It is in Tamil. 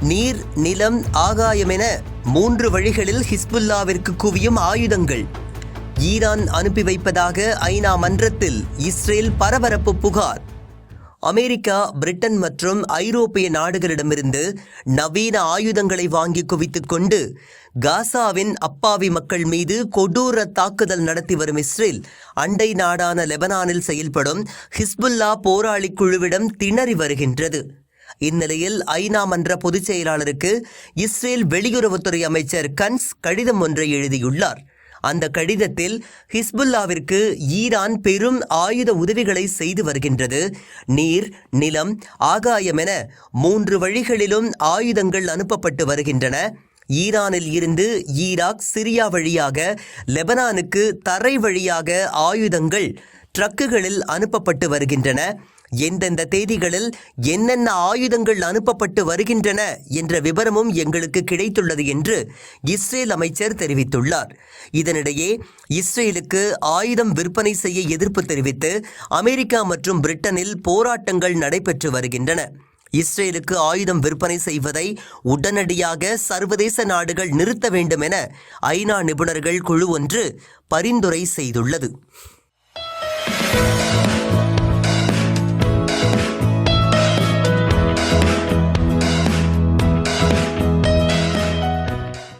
நீர் நிலம் ஆகாயம் என மூன்று வழிகளில் ஹிஸ்புல்லாவிற்கு குவியும் ஆயுதங்கள். ஈரான் அனுப்பி வைப்பதாக ஐநா மன்றத்தில் இஸ்ரேல் பரபரப்பு புகார். அமெரிக்கா பிரிட்டன் மற்றும் ஐரோப்பிய நாடுகளிடமிருந்து நவீன ஆயுதங்களை வாங்கி குவித்துக் கொண்டு காசாவின் அப்பாவி மக்கள் மீது கொடூர தாக்குதல் நடத்தி வரும் இஸ்ரேல் அண்டை நாடான லெபனானில் செயல்படும் ஹிஸ்புல்லா போராளி குழுவிடம் திணறி வருகின்றது. இந்நிலையில் ஐநா மன்ற பொதுச் செயலாளருக்கு இஸ்ரேல் வெளியுறவுத்துறை அமைச்சர் கன்ஸ் கடிதம் ஒன்றை எழுதியுள்ளார். அந்த கடிதத்தில் ஹிஸ்புல்லாவிற்கு ஈரான் பெரும் ஆயுத உதவிகளை செய்து வருகின்றது. நீர் நிலம் ஆகாயம் என மூன்று வழிகளிலும் ஆயுதங்கள் அனுப்பப்பட்டு வருகின்றன. ஈரானில் இருந்து ஈராக் சிரியா வழியாக லெபனானுக்கு தரை வழியாக ஆயுதங்கள் ட்ரக்குகளில் அனுப்பப்பட்டு வருகின்றன. எந்தெந்த தேதிகளில் என்னென்ன ஆயுதங்கள் அனுப்பப்பட்டு வருகின்றன என்ற விவரமும் எங்களுக்கு கிடைத்துள்ளது என்று இஸ்ரேல் அமைச்சர் தெரிவித்துள்ளார். இதனிடையே இஸ்ரேலுக்கு ஆயுதம் விற்பனை செய்ய எதிர்ப்பு தெரிவித்து அமெரிக்கா மற்றும் பிரிட்டனில் போராட்டங்கள் நடைபெற்று வருகின்றன. இஸ்ரேலுக்கு ஆயுதம் விற்பனை செய்வதை உடனடியாக சர்வதேச நாடுகள் நிறுத்த வேண்டும் என ஐநா நிபுணர்கள் குழு ஒன்று பரிந்துரை செய்துள்ளது.